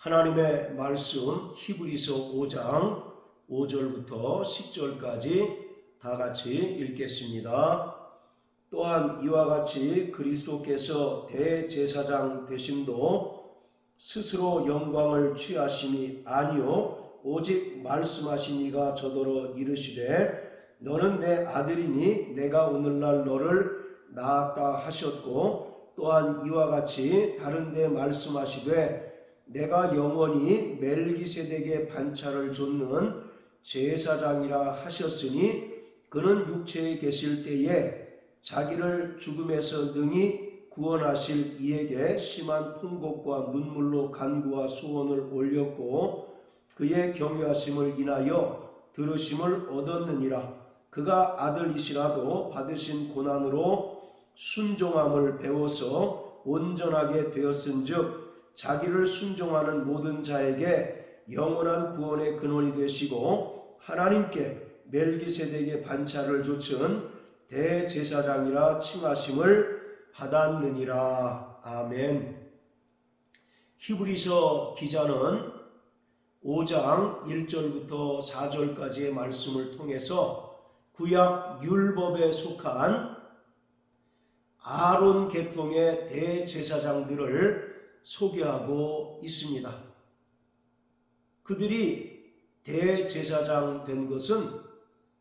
하나님의 말씀 히브리서 5장 5절부터 10절까지 다 같이 읽겠습니다. 또한 이와 같이 그리스도께서 대제사장 되심도 스스로 영광을 취하심이 아니요 오직 말씀하신 이가 저더러 이르시되 너는 내 아들이니 내가 오늘날 너를 낳았다 하셨고 또한 이와 같이 다른 데 말씀하시되 내가 영원히 멜기세덱의 반차를 좇는 제사장이라 하셨으니 그는 육체에 계실 때에 자기를 죽음에서 능히 구원하실 이에게 심한 통곡과 눈물로 간구와 소원을 올렸고 그의 경외하심을 인하여 들으심을 얻었느니라. 그가 아들이시라도 받으신 고난으로 순종함을 배워서 온전하게 되었은즉 자기를 순종하는 모든 자에게 영원한 구원의 근원이 되시고 하나님께 멜기세덱의 반차를 좇은 대제사장이라 칭하심을 받았느니라. 아멘. 히브리서 기자는 5장 1절부터 4절까지의 말씀을 통해서 구약 율법에 속한 아론 계통의 대제사장들을 소개하고 있습니다. 그들이 대제사장 된 것은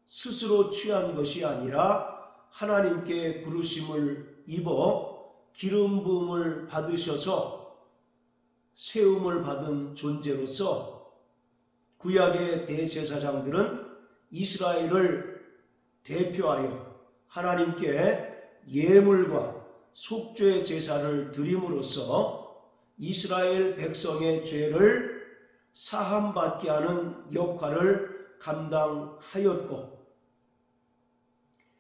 스스로 취한 것이 아니라 하나님께 부르심을 입어 기름 부음을 받으셔서 세움을 받은 존재로서 구약의 대제사장들은 이스라엘을 대표하여 하나님께 예물과 속죄 제사를 드림으로써 이스라엘 백성의 죄를 사함받게 하는 역할을 감당하였고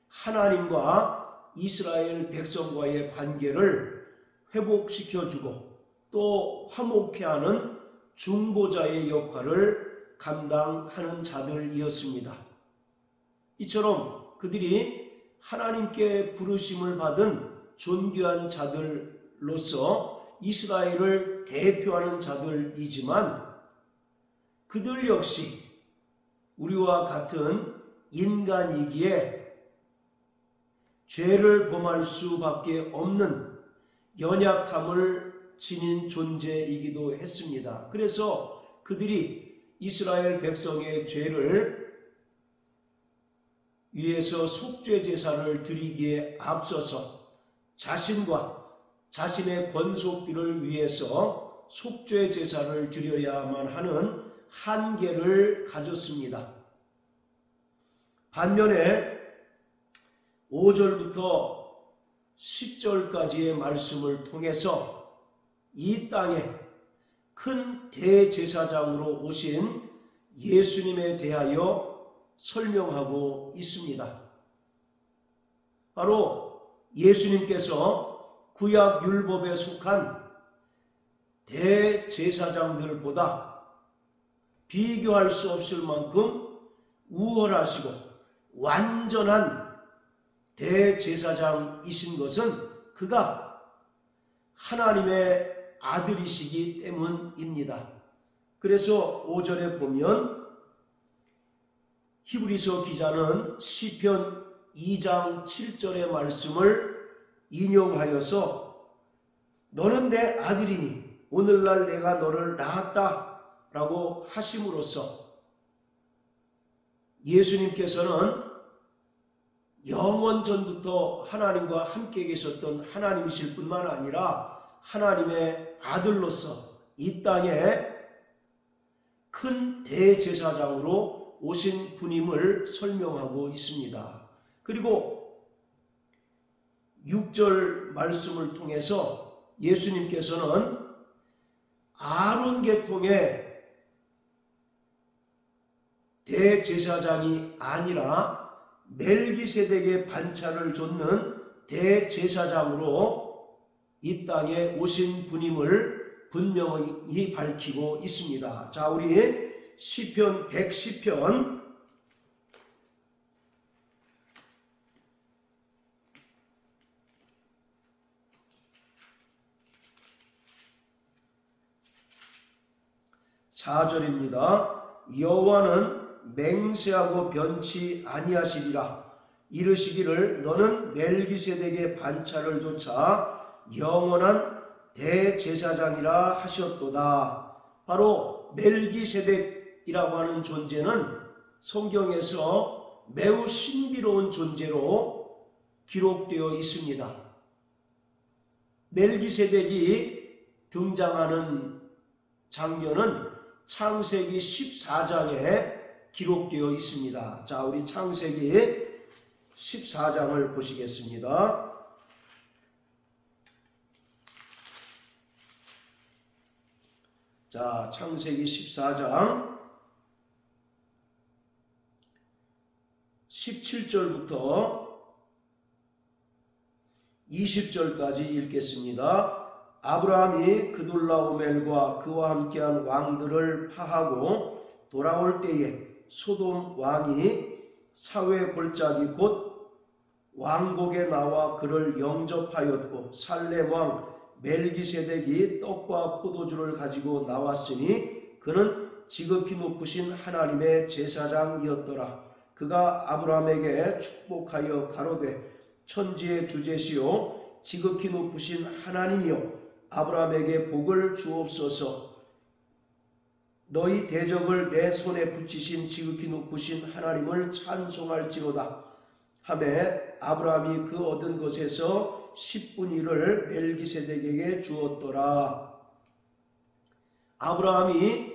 하나님과 이스라엘 백성과의 관계를 회복시켜주고 또 화목해 하는 중보자의 역할을 감당하는 자들이었습니다. 이처럼 그들이 하나님께 부르심을 받은 존귀한 자들로서 이스라엘을 대표하는 자들이지만 그들 역시 우리와 같은 인간이기에 죄를 범할 수밖에 없는 연약함을 지닌 존재이기도 했습니다. 그래서 그들이 이스라엘 백성의 죄를 위해서 속죄 제사를 드리기에 앞서서 자신과 자신의 권속들을 위해서 속죄 제사를 드려야만 하는 한계를 가졌습니다. 반면에 5절부터 10절까지의 말씀을 통해서 이 땅에 큰 대제사장으로 오신 예수님에 대하여 설명하고 있습니다. 바로 예수님께서 구약 율법에 속한 대제사장들보다 비교할 수 없을 만큼 우월하시고 완전한 대제사장이신 것은 그가 하나님의 아들이시기 때문입니다. 그래서 5절에 보면 히브리서 기자는 시편 2장 7절의 말씀을 인용하여서 너는 내 아들이니 오늘날 내가 너를 낳았다 라고 하심으로써 예수님께서는 영원 전부터 하나님과 함께 계셨던 하나님이실 뿐만 아니라 하나님의 아들로서 이 땅에 큰 대제사장으로 오신 분임을 설명하고 있습니다. 그리고 6절 말씀을 통해서 예수님께서는 아론 계통의 대제사장이 아니라 멜기세덱의 반차를 좇는 대제사장으로 이 땅에 오신 분임을 분명히 밝히고 있습니다. 자, 우리 시편 110편 4절입니다. 여호와는 맹세하고 변치 아니하시리라 이르시기를 너는 멜기세덱의 반차를 조차 영원한 대제사장이라 하셨도다. 바로 멜기세덱이라고 하는 존재는 성경에서 매우 신비로운 존재로 기록되어 있습니다. 멜기세덱이 등장하는 장면은 창세기 14장에 기록되어 있습니다. 자, 우리 창세기 14장을 보시겠습니다. 자, 창세기 14장 17절부터 20절까지 읽겠습니다. 아브라함이 그돌라오멜과 그와 함께한 왕들을 파하고 돌아올 때에 소돔 왕이 사회 골짜기 곧 왕국에 나와 그를 영접하였고 살렘 왕 멜기세덱이 떡과 포도주를 가지고 나왔으니 그는 지극히 높으신 하나님의 제사장이었더라. 그가 아브라함에게 축복하여 가로되 천지의 주제시요 지극히 높으신 하나님이여 아브라함에게 복을 주옵소서. 너희 대적을 내 손에 붙이신 지극히 높으신 하나님을 찬송할지로다. 하매 아브라함이 그 얻은 것에서 10분의 1을 멜기세덱에게 주었더라. 아브라함이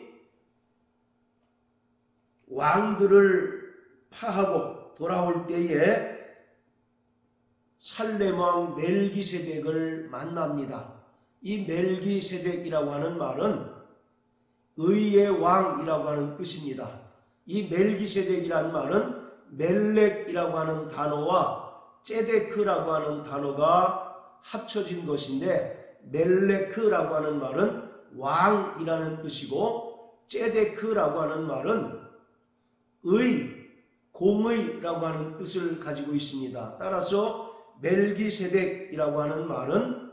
왕들을 파하고 돌아올 때에 살레망 멜기세덱을 만납니다. 이 멜기세덱이라고 하는 말은 의의 왕이라고 하는 뜻입니다. 이 멜기세덱이라는 말은 멜렉이라고 하는 단어와 제데크라고 하는 단어가 합쳐진 것인데 멜레크라고 하는 말은 왕이라는 뜻이고 제데크라고 하는 말은 의, 공의라고 하는 뜻을 가지고 있습니다. 따라서 멜기세덱이라고 하는 말은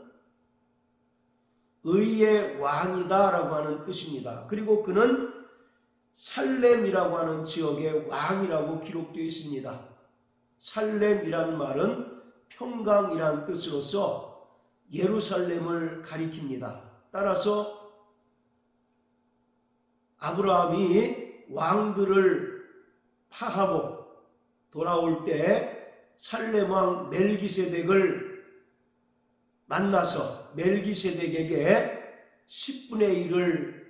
의의 왕이다라고 하는 뜻입니다. 그리고 그는 살렘이라고 하는 지역의 왕이라고 기록되어 있습니다. 살렘이란 말은 평강이란 뜻으로서 예루살렘을 가리킵니다. 따라서 아브라함이 왕들을 파하고 돌아올 때 살렘 왕 멜기세덱을 만나서 멜기세덱에게 10분의 1을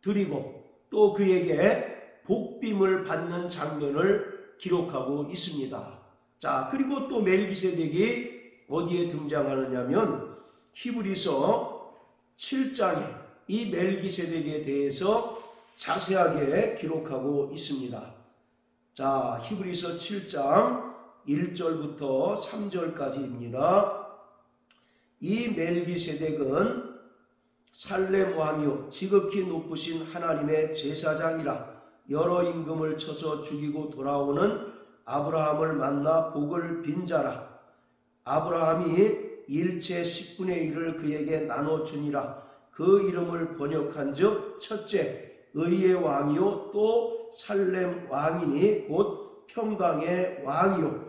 드리고 또 그에게 복빔을 받는 장면을 기록하고 있습니다. 자, 그리고 또 멜기세덱이 어디에 등장하느냐면 히브리서 7장에 이 멜기세덱에 대해서 자세하게 기록하고 있습니다. 자, 히브리서 7장 1절부터 3절까지입니다. 이 멜기세덱은 살렘 왕이요 지극히 높으신 하나님의 제사장이라 여러 임금을 쳐서 죽이고 돌아오는 아브라함을 만나 복을 빈 자라. 아브라함이 일체 10분의 1을 그에게 나눠 주니라. 그 이름을 번역한 즉 첫째 의의 왕이요 또 살렘 왕이니 곧 평강의 왕이요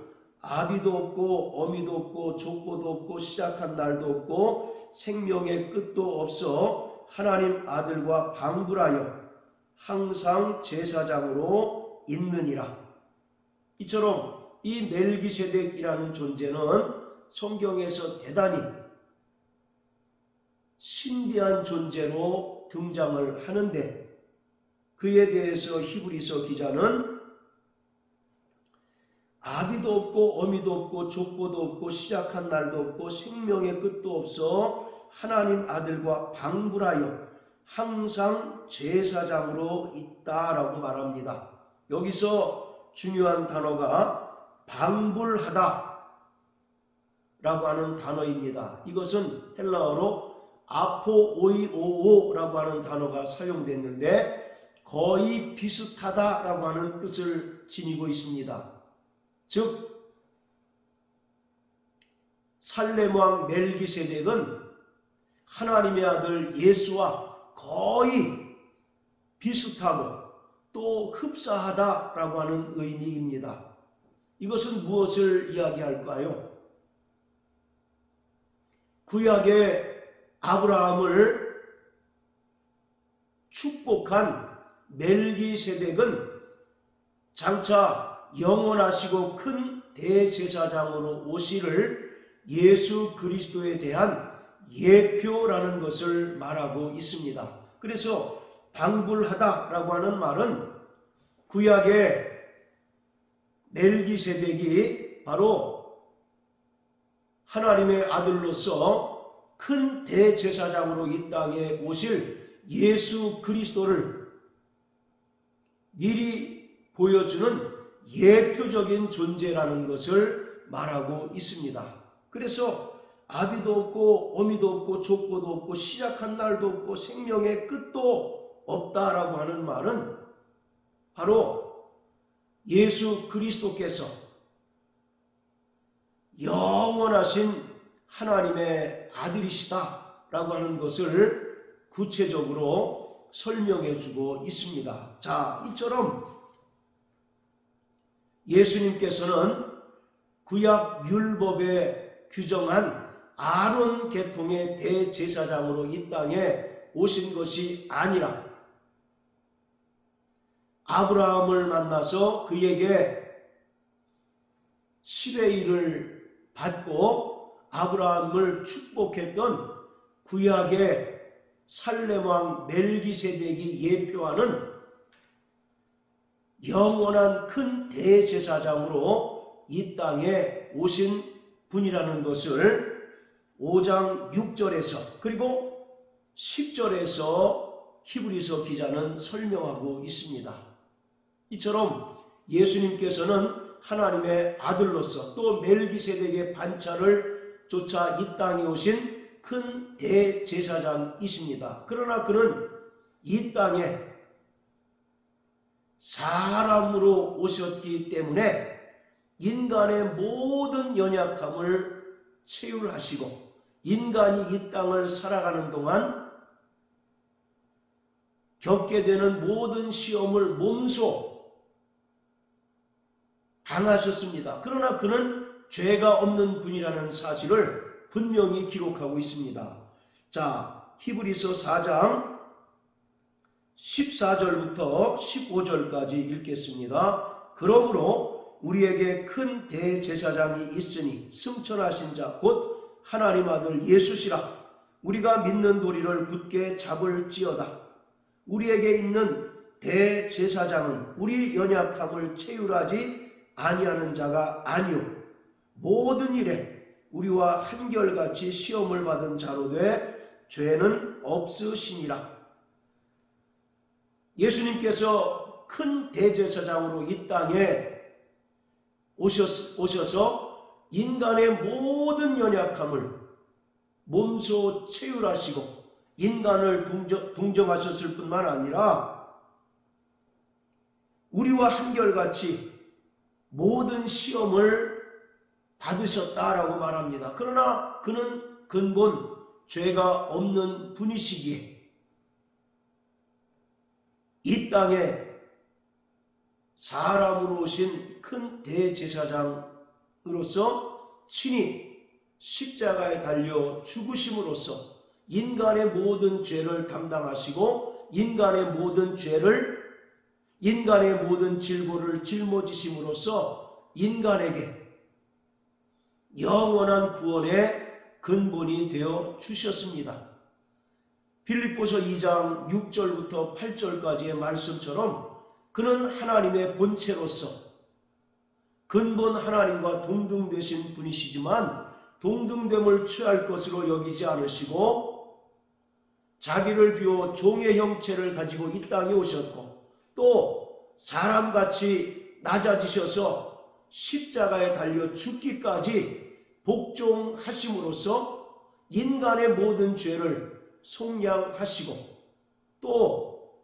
아비도 없고 어미도 없고 족보도 없고 시작한 날도 없고 생명의 끝도 없어 하나님 아들과 방불하여 항상 제사장으로 있느니라. 이처럼 이 멜기세덱이라는 존재는 성경에서 대단히 신비한 존재로 등장을 하는데 그에 대해서 히브리서 기자는 아비도 없고 어미도 없고 족보도 없고 시작한 날도 없고 생명의 끝도 없어 하나님 아들과 방불하여 항상 제사장으로 있다라고 말합니다. 여기서 중요한 단어가 방불하다 라고 하는 단어입니다. 이것은 헬라어로 아포오이오오라고 하는 단어가 사용됐는데 거의 비슷하다라고 하는 뜻을 지니고 있습니다. 즉 살렘 왕 멜기세덱은 하나님의 아들 예수와 거의 비슷하고 또 흡사하다라고 하는 의미입니다. 이것은 무엇을 이야기할까요? 구약의 아브라함을 축복한 멜기세덱은 장차 영원하시고 큰 대제사장으로 오시를 예수 그리스도에 대한 예표라는 것을 말하고 있습니다. 그래서 방불하다라고 하는 말은 구약의 멜기세덱이 바로 하나님의 아들로서 큰 대제사장으로 이 땅에 오실 예수 그리스도를 미리 보여주는 예표적인 존재라는 것을 말하고 있습니다. 그래서 아비도 없고 어미도 없고 족보도 없고 시작한 날도 없고 생명의 끝도 없다라고 하는 말은 바로 예수 그리스도께서 영원하신 하나님의 아들이시다라고 하는 것을 구체적으로 설명해 주고 있습니다. 자, 이처럼 예수님께서는 구약 율법에 규정한 아론 계통의 대제사장으로 이 땅에 오신 것이 아니라 아브라함을 만나서 그에게 10의 일을 받고 아브라함을 축복했던 구약의 살렘왕 멜기세덱이 예표하는 영원한 큰 대제사장으로 이 땅에 오신 분이라는 것을 5장 6절에서 그리고 10절에서 히브리서 기자는 설명하고 있습니다. 이처럼 예수님께서는 하나님의 아들로서 또 멜기세덱의 반차를 쫓아 이 땅에 오신 큰 대제사장이십니다. 그러나 그는 이 땅에 사람으로 오셨기 때문에 인간의 모든 연약함을 체휼하시고 인간이 이 땅을 살아가는 동안 겪게 되는 모든 시험을 몸소 당하셨습니다. 그러나 그는 죄가 없는 분이라는 사실을 분명히 기록하고 있습니다. 자, 히브리서 4장 14절부터 15절까지 읽겠습니다. 그러므로 우리에게 큰 대제사장이 있으니 승천하신 자 곧 하나님 아들 예수시라. 우리가 믿는 도리를 굳게 잡을지어다. 우리에게 있는 대제사장은 우리 연약함을 체휼하지 아니하는 자가 아니요 모든 일에 우리와 한결같이 시험을 받은 자로 돼 죄는 없으시니라 예수님께서 큰 대제사장으로 이 땅에 오셨, 오셔서 인간의 모든 연약함을 몸소 체휼하시고 인간을 동정, 동정하셨을 뿐만 아니라 우리와 한결같이 모든 시험을 받으셨다라고 말합니다. 그러나 그는 근본 죄가 없는 분이시기에 이 땅에 사람으로 오신 큰 대제사장으로서 친히 십자가에 달려 죽으심으로써 인간의 모든 죄를 담당하시고 인간의 모든 죄를 인간의 모든 질고를 짊어지심으로써 인간에게 영원한 구원의 근본이 되어 주셨습니다. 빌립보서 2장 6절부터 8절까지의 말씀처럼 그는 하나님의 본체로서 근본 하나님과 동등되신 분이시지만 동등됨을 취할 것으로 여기지 않으시고 자기를 비워 종의 형체를 가지고 이 땅에 오셨고 또 사람같이 낮아지셔서 십자가에 달려 죽기까지 복종하심으로써 인간의 모든 죄를 속량하시고 또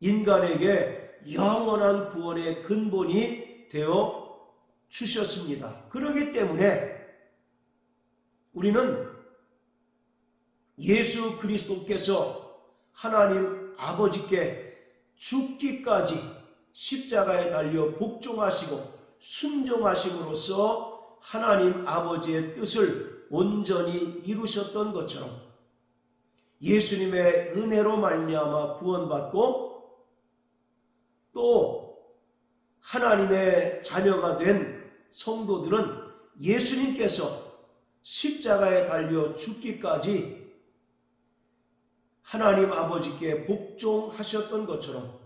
인간에게 영원한 구원의 근본이 되어 주셨습니다. 그러기 때문에 우리는 예수 그리스도께서 하나님 아버지께 죽기까지 십자가에 달려 복종하시고 순종하심으로써 하나님 아버지의 뜻을 온전히 이루셨던 것처럼 예수님의 은혜로 말미암아 구원받고 또 하나님의 자녀가 된 성도들은 예수님께서 십자가에 달려 죽기까지 하나님 아버지께 복종하셨던 것처럼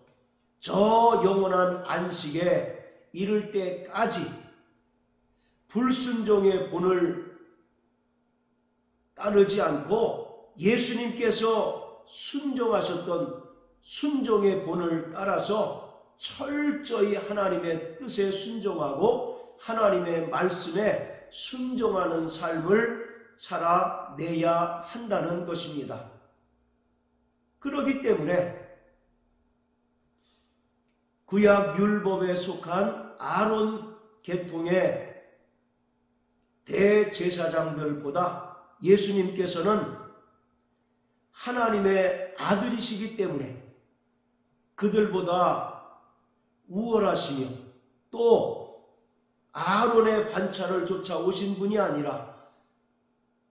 저 영원한 안식에 이를 때까지 불순종의 본을 따르지 않고 예수님께서 순종하셨던 순종의 본을 따라서 철저히 하나님의 뜻에 순종하고 하나님의 말씀에 순종하는 삶을 살아내야 한다는 것입니다. 그러기 때문에 구약 율법에 속한 아론 계통의 대제사장들보다 예수님께서는 하나님의 아들이시기 때문에 그들보다 우월하시며 또 아론의 반차를 쫓아오신 분이 아니라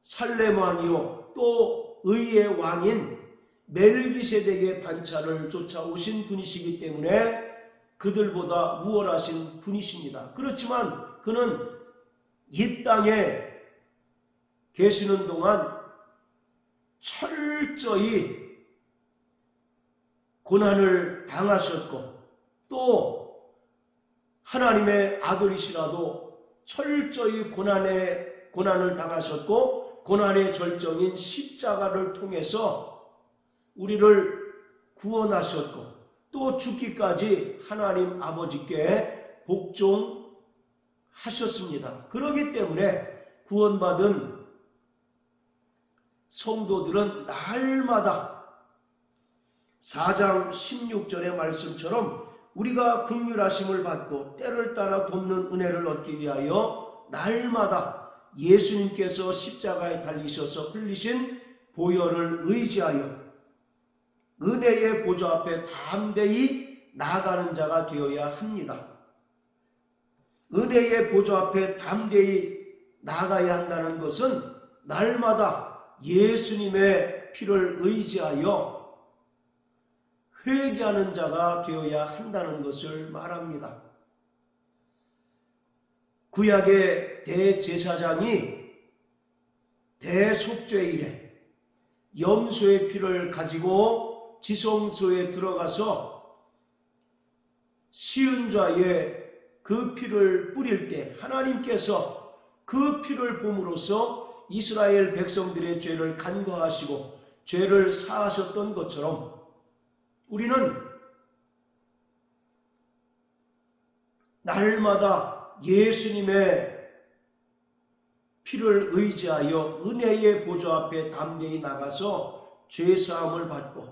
살렘 왕이요 또 의의 왕인 멜기세덱의 반차를 쫓아오신 분이시기 때문에 그들보다 우월하신 분이십니다. 그렇지만 그는 이 땅에 계시는 동안 철저히 고난을 당하셨고 또 하나님의 아들이시라도 철저히 고난에 고난을 당하셨고 고난의 절정인 십자가를 통해서 우리를 구원하셨고 또 죽기까지 하나님 아버지께 복종하셨습니다. 그러기 때문에 구원받은 성도들은 날마다 4장 16절의 말씀처럼 우리가 극률하심을 받고 때를 따라 돕는 은혜를 얻기 위하여 날마다 예수님께서 십자가에 달리셔서 흘리신 보혈을 의지하여 은혜의 보좌 앞에 담대히 나가는 자가 되어야 합니다. 은혜의 보좌 앞에 담대히 나가야 한다는 것은 날마다 예수님의 피를 의지하여 회개하는 자가 되어야 한다는 것을 말합니다. 구약의 대제사장이 대속죄일에 염소의 피를 가지고 지성소에 들어가서 시은좌에 그 피를 뿌릴 때 하나님께서 그 피를 봄으로써 이스라엘 백성들의 죄를 간과하시고 죄를 사하셨던 것처럼 우리는 날마다 예수님의 피를 의지하여 은혜의 보좌 앞에 담대히 나가서 죄 사함을 받고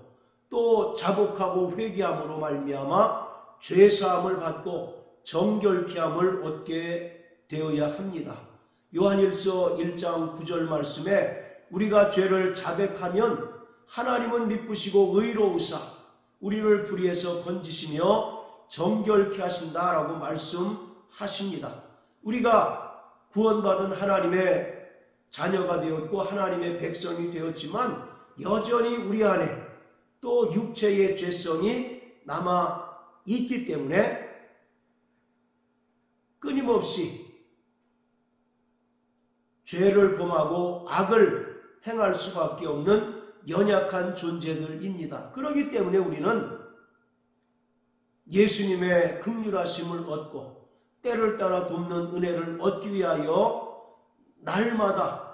또 자복하고 회개함으로 말미암아 죄 사함을 받고 정결케 함을 얻게 되어야 합니다. 요한일서 1장 9절 말씀에 우리가 죄를 자백하면 하나님은 미쁘시고 의로우사 우리를 불의에서 건지시며 정결케 하신다라고 말씀하십니다. 우리가 구원받은 하나님의 자녀가 되었고 하나님의 백성이 되었지만 여전히 우리 안에 또 육체의 죄성이 남아 있기 때문에 끊임없이 죄를 범하고 악을 행할 수밖에 없는 연약한 존재들입니다. 그렇기 때문에 우리는 예수님의 극률하심을 얻고 때를 따라 돕는 은혜를 얻기 위하여 날마다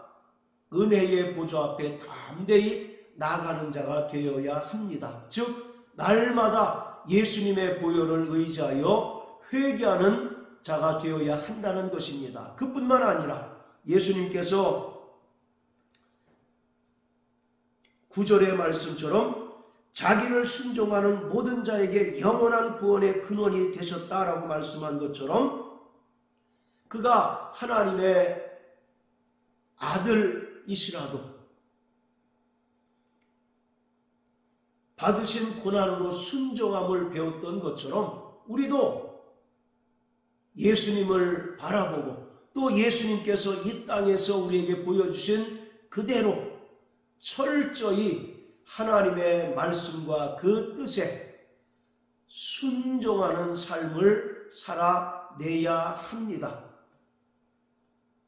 은혜의 보좌 앞에 담대히 나가는 자가 되어야 합니다. 즉 날마다 예수님의 보혈을 의지하여 회개하는 자가 되어야 한다는 것입니다. 그뿐만 아니라 예수님께서 구절의 말씀처럼 자기를 순종하는 모든 자에게 영원한 구원의 근원이 되셨다라고 말씀한 것처럼 그가 하나님의 아들이시라도 받으신 고난으로 순종함을 배웠던 것처럼 우리도 예수님을 바라보고 또 예수님께서 이 땅에서 우리에게 보여주신 그대로 철저히 하나님의 말씀과 그 뜻에 순종하는 삶을 살아내야 합니다.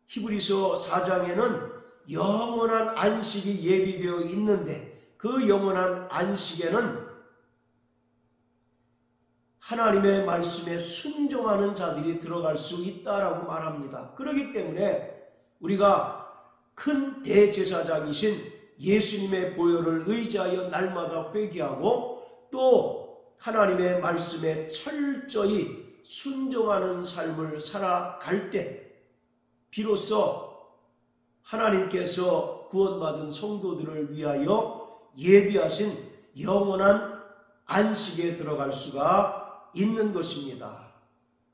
히브리서 4장에는 영원한 안식이 예비되어 있는데 그 영원한 안식에는 하나님의 말씀에 순종하는 자들이 들어갈 수 있다라고 말합니다. 그렇기 때문에 우리가 큰 대제사장이신 예수님의 보혈을 의지하여 날마다 회개하고 또 하나님의 말씀에 철저히 순종하는 삶을 살아갈 때 비로소 하나님께서 구원받은 성도들을 위하여 예비하신 영원한 안식에 들어갈 수가 있는 것입니다.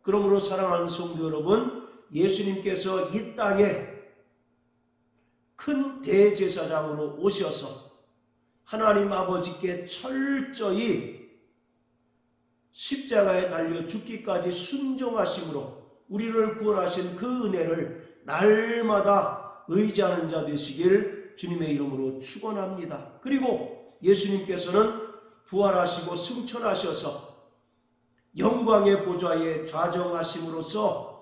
그러므로 사랑하는 성도 여러분, 예수님께서 이 땅에 큰 대제사장으로 오셔서 하나님 아버지께 철저히 십자가에 달려 죽기까지 순종하심으로 우리를 구원하신 그 은혜를 날마다 의지하는 자 되시길 주님의 이름으로 축원합니다. 그리고 예수님께서는 부활하시고 승천하셔서 영광의 보좌에 좌정하심으로써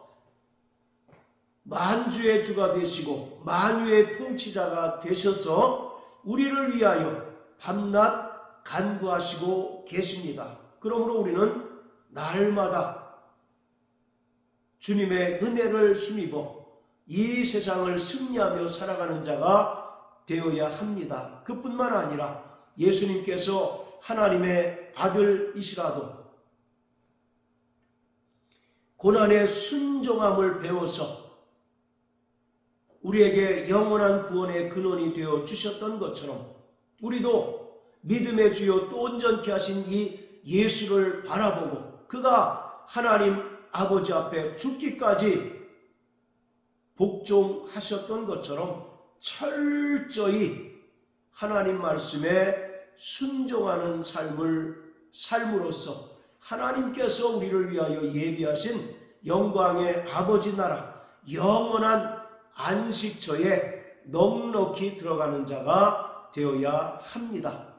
만주의 주가 되시고 만유의 통치자가 되셔서 우리를 위하여 밤낮 간구하시고 계십니다. 그러므로 우리는 날마다 주님의 은혜를 힘입어 이 세상을 승리하며 살아가는 자가 되어야 합니다. 그뿐만 아니라 예수님께서 하나님의 아들이시라도 고난의 순종함을 배워서 우리에게 영원한 구원의 근원이 되어 주셨던 것처럼 우리도 믿음의 주요 또 온전케 하신 이 예수를 바라보고 그가 하나님 아버지 앞에 죽기까지 복종하셨던 것처럼 철저히 하나님 말씀에 순종하는 삶을 삶으로써 하나님께서 우리를 위하여 예비하신 영광의 아버지 나라 영원한 안식처에 넉넉히 들어가는 자가 되어야 합니다.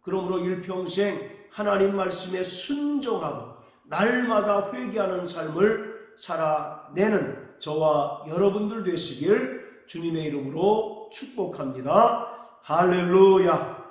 그러므로 일평생 하나님 말씀에 순종하고 날마다 회개하는 삶을 살아내는 저와 여러분들 되시길 주님의 이름으로 축복합니다. 할렐루야.